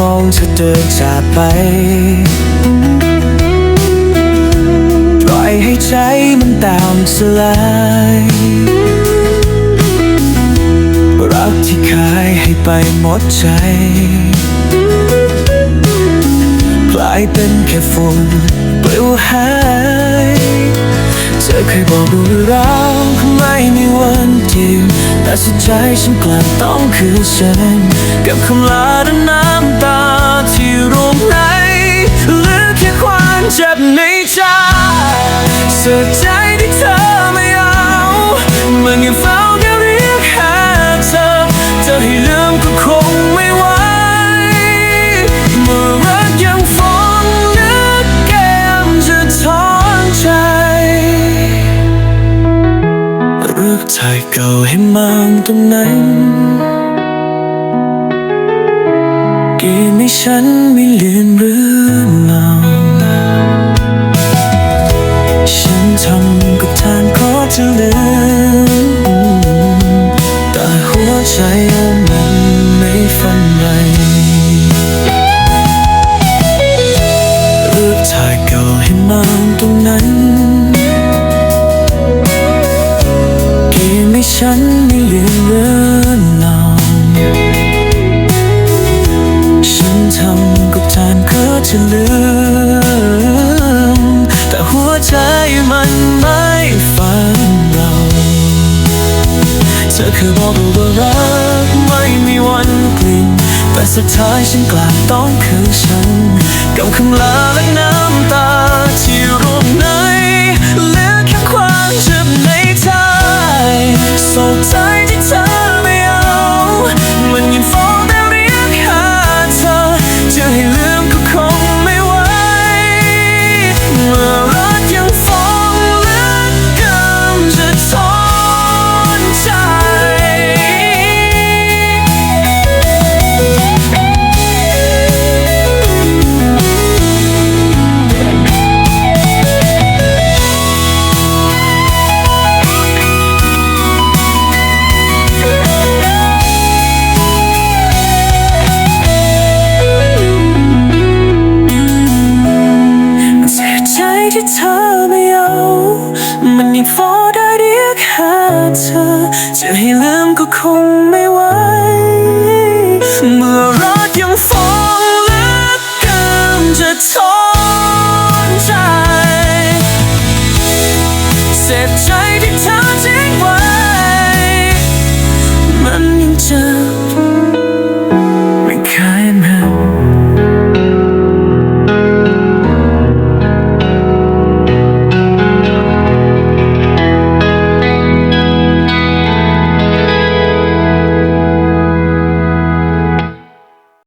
มองเธอเดินจากไป ปล่อยให้ใจมันตามสลายรักที่ขายให้ไปหมดใจ กลายเป็นแค่ฝุ่นปลิวหาย เธอเคยบอกว่าเราไม่มีวันที่แต่สุดใจฉันกลับต้องคือฉันกับคำลาและน้ำตาที่ร่วงไหลเหลือแค่ความเจ็บในใจเสียใจ เก่าให้มองตรงนั้น กี่ไม่ฉันไม่เลือนหรือเมาฉันทำกับทานขอจะลืมแต่หัวใจมันไม่ฟังไรรูปถ่ายเก่าให้มองตรงนั้น ฉันไม่ลือนเรืองเล่าฉันทำกับทานก็จะลืม แต่หัวใจมันไม่ฟังเรา เธอเคยบอกว่ารักไม่มีวันเปลี่ยนแต่สุดท้ายฉันกลับต้องคือฉันกับคำลาและน้ำ เธอไม่เอา มันยังฟอได้เรียกหาเธอ จะให้ลืมก็คงไม่ไหว เมื่อรักยังฟอ